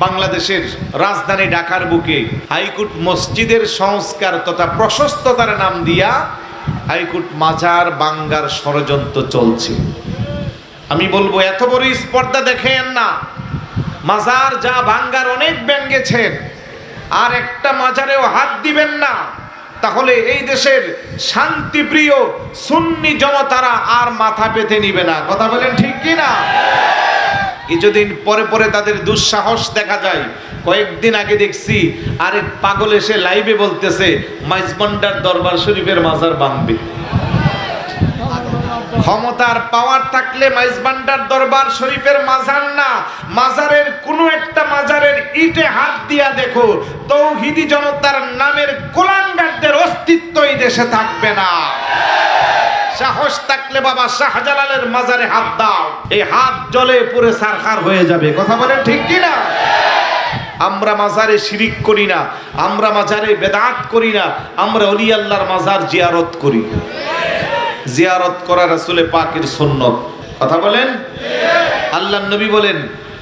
বাংলাদেশের রাজধানী ঢাকার বুকে হাইকোর্ট মসজিদের সংস্কার তথা প্রশস্ততার নাম দিয়া হাইকোর্ট মাজার বাঙ্গার ষড়যন্ত্র চলছে। আমি বলব, এত বড় স্পর্ধা দেখেন না। মাজার যা বাঙ্গার অনেক ব্যঙ্গেছেন আর একটা মাজারেও হাত দিবেন না। তাহলে এই দেশের শান্তিপ্রিয় সুন্নি জনতারা আর মাথা পেতে নিবে না। কথা বলেন ঠিক কি না কিছুদিন পরে পরে তাদের দুঃসাহস দেখা যায়। কয়েকদিন আগে দেখছি আরেক পাগল এসে লাইভে বলতেছে, মাইজবান্ডার দরবার শরীফের মাজার বাঁধবে ক্ষমতার পাওয়ার থাকলে মাইজবান্ডার দরবার শরীফের মাজার না। মাজারের কোনো একটা মাজারের ইটে হাত দিয়া দেখো, তৌহিদি জনতার নামের কোলাঙ্গারদের অস্তিত্বই দেশে থাকবে না। সাহস থাকলে বাবা শাহজালালের মাজারে হাত দাও। এই হাত জলে পুরে সারখার হয়ে যাবে। কথা বলেন ঠিক কি না আমরা মাজারে শিরিক করি না, আমরা মাজারে বেদাত করি না, আমরা অলি আল্লাহর মাজার জিয়ারত করি। জিয়ারত করা রাসূলে পাকের সুন্নত। কথা বলেন? আল্লাহ নবী বলেন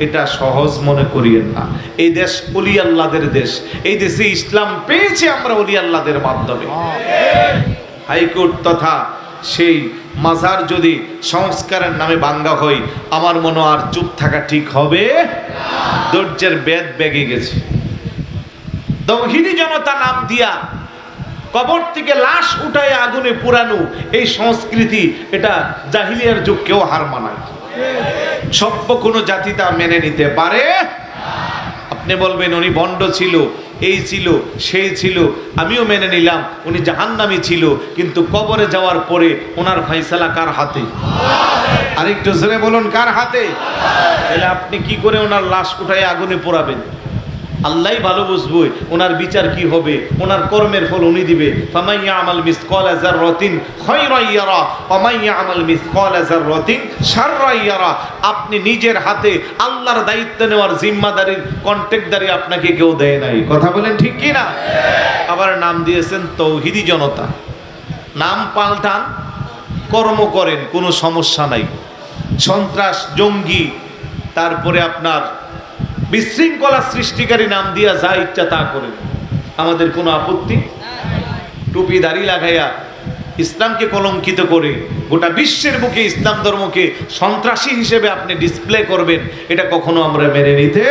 এটা সহজ মনে করিয়েন না। এই দেশ অলি আল্লাহদের দেশ। এই দেশে ইসলাম পেয়েছে আমরা অলি আল্লাহদের মাধ্যমে। হাইকোর্ট তথা সেই মাজার যদি সংস্কারের নামে বাঙ্গা হয়, আমার মনে আর চুপ থাকা ঠিক হবে। ধৈর্যের বেদ বেগে গেছে। দহিনী জনতা নাম দিয়া কবর থেকে লাশ উঠায় আগুনে পুরানো এই সংস্কৃতি, এটা জাহিলিয়ার যুগ কেউ হার মানায় সভ্য কোনো জাতি তা মেনে নিতে পারে? আপনি বলবেন, উনি বন্ড ছিল, এই ছিল, সেই ছিল, আমিও মেনে নিলাম, উনি জাহান্নামি ছিল, কিন্তু কবরে যাওয়ার পরে ওনার ফাইসালা কার হাতে? আরেকটু জোরে বলুন, কার হাতে? তাহলে আপনি কি করে ওনার লাশ উঠায় আগুনে পোড়াবেন? আল্লাহ ভালো বুঝবই, ওনার বিচার কি হবে, ওনার কর্মের ফল উনি দিবে। আমাল ইয়ারা, ফামাইয়া আমাল শাররান ইয়ারা। আপনি নিজের হাতে আল্লাহর দায়িত্ব নেওয়ার জিম্মাদারির কন্ট্রাক্টদারি আপনাকে কেউ দেয় নাই। কথা বলেন ঠিক কি না? আবার নাম দিয়েছেন তৌহিদি জনতা। নাম পাল্টান, কর্ম করেন, কোনো সমস্যা নাই। সন্ত্রাস, জঙ্গি, তারপরে আপনার বিশৃঙ্খলা সৃষ্টিকারী নাম দিয়া যা ইচ্ছা তা করে আমাদের কোনো আপত্তি? টুপি, দাড়ি লাগাইয়া ইসলামকে কলঙ্কিত করে গোটা বিশ্বের বুকে ইসলাম ধর্মকে সন্ত্রাসী হিসেবে আপনি ডিসপ্লে করবেন, এটা কখনো আমরা মেনে নিতে